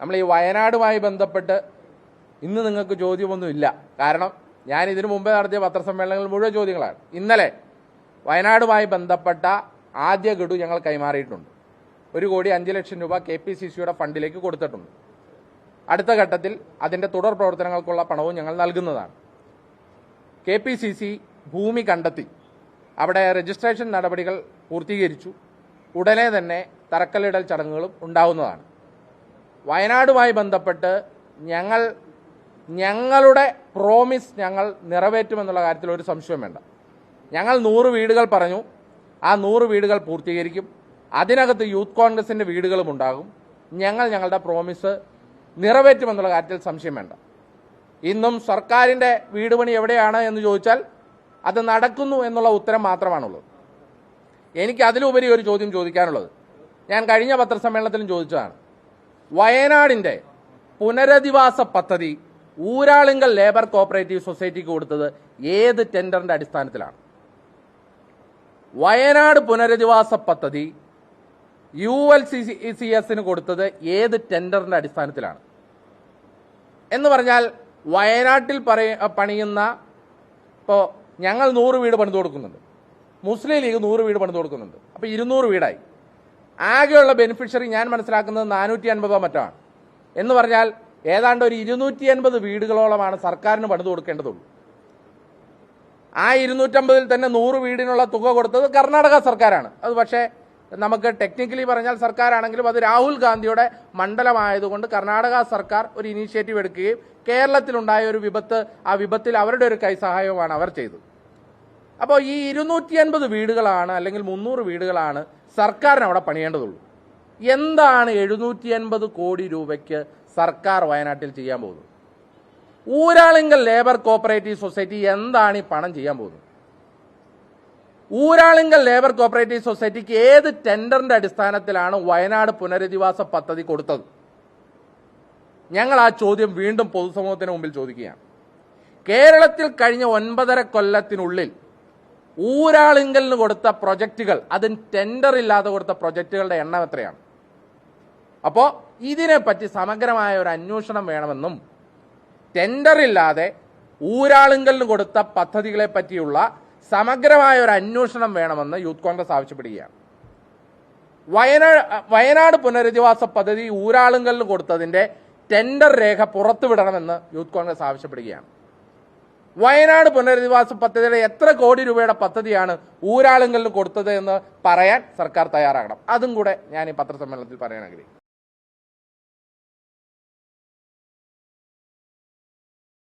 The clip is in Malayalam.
നമ്മൾ ഈ വയനാടുമായി ബന്ധപ്പെട്ട് ഇന്ന് നിങ്ങൾക്ക് ചോദ്യമൊന്നുമില്ല. കാരണം ഞാൻ ഇതിനു മുമ്പേ നടത്തിയ പത്രസമ്മേളനങ്ങൾ മുഴുവൻ ചോദ്യങ്ങളാണ്. ഇന്നലെ വയനാടുമായി ബന്ധപ്പെട്ട ആദ്യ ഗഡു ഞങ്ങൾ കൈമാറിയിട്ടുണ്ട്. ഒരു കോടി അഞ്ച് ലക്ഷം രൂപ കെ പി സി സിയുടെ ഫണ്ടിലേക്ക് കൊടുത്തിട്ടുണ്ട്. അടുത്ത ഘട്ടത്തിൽ അതിന്റെ തുടർ പ്രവർത്തനങ്ങൾക്കുള്ള പണവും ഞങ്ങൾ നൽകുന്നതാണ്. കെ പി സി സി ഭൂമി കണ്ടെത്തി. അവിടെ രജിസ്ട്രേഷൻ നടപടികൾ പൂർത്തീകരിച്ചു. ഉടനെ തന്നെ തറക്കല്ലിടൽ ചടങ്ങുകളും ഉണ്ടാവുന്നതാണ്. വയനാടുമായി ബന്ധപ്പെട്ട് ഞങ്ങൾ ഞങ്ങളുടെ പ്രോമിസ് ഞങ്ങൾ നിറവേറ്റുമെന്നുള്ള കാര്യത്തിൽ ഒരു സംശയം വേണ്ട. ഞങ്ങൾ നൂറ് വീടുകൾ പറഞ്ഞു. ആ നൂറ് വീടുകൾ പൂർത്തീകരിക്കും. അതിനകത്ത് യൂത്ത് കോൺഗ്രസിന്റെ വീടുകളും ഉണ്ടാകും. ഞങ്ങൾ ഞങ്ങളുടെ പ്രോമിസ് നിറവേറ്റുമെന്നുള്ള കാര്യത്തിൽ സംശയം വേണ്ട. ഇന്നും സർക്കാരിന്റെ വീട് പണി എവിടെയാണ് എന്ന് ചോദിച്ചാൽ അത് നടക്കുന്നു എന്നുള്ള ഉത്തരം മാത്രമാണുള്ളത്. എനിക്ക് അതിലുപരി ഒരു ചോദ്യം ചോദിക്കാനുള്ളത്. ഞാൻ കഴിഞ്ഞ പത്രസമ്മേളനത്തിലും ചോദിച്ചതാണ്. വയനാടിന്റെ പുനരധിവാസ പദ്ധതി ഊരാളുങ്കൽ ലേബർ കോപ്പറേറ്റീവ് സൊസൈറ്റിക്ക് കൊടുത്തത് ഏത് ടെൻഡറിന്റെ അടിസ്ഥാനത്തിലാണ്? വയനാട് പുനരധിവാസ പദ്ധതി യു എൽ സി സി എസിന് കൊടുത്തത് ഏത് ടെൻഡറിന്റെ അടിസ്ഥാനത്തിലാണ്? എന്ന് പറഞ്ഞാൽ വയനാട്ടിൽ പറയ പണിയുന്ന ഇപ്പോൾ ഞങ്ങൾ നൂറ് വീട് പണിതു കൊടുക്കുന്നുണ്ട്. മുസ്ലിം ലീഗ് നൂറ് വീട് പണിതു കൊടുക്കുന്നുണ്ട്. അപ്പോൾ ഇരുന്നൂറ് വീടായി. ആകെയുള്ള ബെനിഫിഷ്യറി ഞാൻ മനസ്സിലാക്കുന്നത് നാനൂറ്റി അൻപതോ മറ്റോ ആണ്. എന്ന് പറഞ്ഞാൽ ഏതാണ്ട് ഒരു ഇരുന്നൂറ്റി അൻപത് വീടുകളോളമാണ് സർക്കാരിന് പണിത് കൊടുക്കേണ്ടതുള്ളൂ. ആ ഇരുന്നൂറ്റമ്പതിൽ തന്നെ നൂറ് വീടിനുള്ള തുക കൊടുത്തത് കർണാടക സർക്കാരാണ്. അത് പക്ഷേ നമുക്ക് ടെക്നിക്കലി പറഞ്ഞാൽ സർക്കാരാണെങ്കിലും അത് രാഹുൽ ഗാന്ധിയുടെ മണ്ഡലമായതുകൊണ്ട് കർണാടക സർക്കാർ ഒരു ഇനീഷ്യേറ്റീവ് എടുക്കുകയും കേരളത്തിലുണ്ടായ ഒരു വിപത്ത് ആ വിപത്തിൽ അവരുടെ ഒരു കൈസഹായവുമാണ് അവർ ചെയ്തത്. അപ്പോൾ ഈ ഇരുന്നൂറ്റി അൻപത് വീടുകളാണ് അല്ലെങ്കിൽ മുന്നൂറ് വീടുകളാണ് സർക്കാരിന് അവിടെ പണിയേണ്ടതുള്ളൂ. എന്താണ് എഴുന്നൂറ്റി അൻപത് കോടി രൂപയ്ക്ക് സർക്കാർ വയനാട്ടിൽ ചെയ്യാൻ പോകുന്നത്? ഊരാളിങ്കൽ ലേബർ കോപ്പറേറ്റീവ് സൊസൈറ്റി എന്താണ് ഈ പണം ചെയ്യാൻ പോകുന്നത്? ഊരാളിങ്കൽ ലേബർ കോപ്പറേറ്റീവ് സൊസൈറ്റിക്ക് ഏത് ടെൻഡറിന്റെ അടിസ്ഥാനത്തിലാണ് വയനാട് പുനരധിവാസ പദ്ധതി കൊടുത്തത്? ഞങ്ങൾ ആ ചോദ്യം വീണ്ടും പൊതുസമൂഹത്തിന് മുമ്പിൽ ചോദിക്കുകയാണ്. കേരളത്തിൽ കഴിഞ്ഞ ഒൻപതര കൊല്ലത്തിനുള്ളിൽ ഊരാളിങ്കലിന് കൊടുത്ത പ്രൊജക്റ്റുകൾ അതിന് ടെൻഡർ ഇല്ലാതെ കൊടുത്ത പ്രൊജക്റ്റുകളുടെ എണ്ണം എത്രയാണ്? അപ്പോൾ ഇതിനെപ്പറ്റി സമഗ്രമായ ഒരു അന്വേഷണം വേണമെന്നും ടെൻഡർ ഇല്ലാതെ ഊരാളുങ്കലിന് കൊടുത്ത പദ്ധതികളെ പറ്റിയുള്ള സമഗ്രമായ ഒരു അന്വേഷണം വേണമെന്ന് യൂത്ത് കോൺഗ്രസ് ആവശ്യപ്പെടുകയാണ്. വയനാട് വയനാട് പുനരധിവാസ പദ്ധതി ഊരാളുങ്കലിന് കൊടുത്തതിന്റെ ടെൻഡർ രേഖ പുറത്തുവിടണമെന്ന് യൂത്ത് കോൺഗ്രസ് ആവശ്യപ്പെടുകയാണ്. വയനാട് പുനരധിവാസ പദ്ധതിയുടെ എത്ര കോടി രൂപയുടെ പദ്ധതിയാണ് ഊരാളുങ്കലിന് കൊടുത്തത് എന്ന് പറയാൻ സർക്കാർ തയ്യാറാകണം. അതും കൂടെ ഞാൻ ഈ പത്രസമ്മേളനത്തിൽ പറയാൻ ആഗ്രഹിക്കും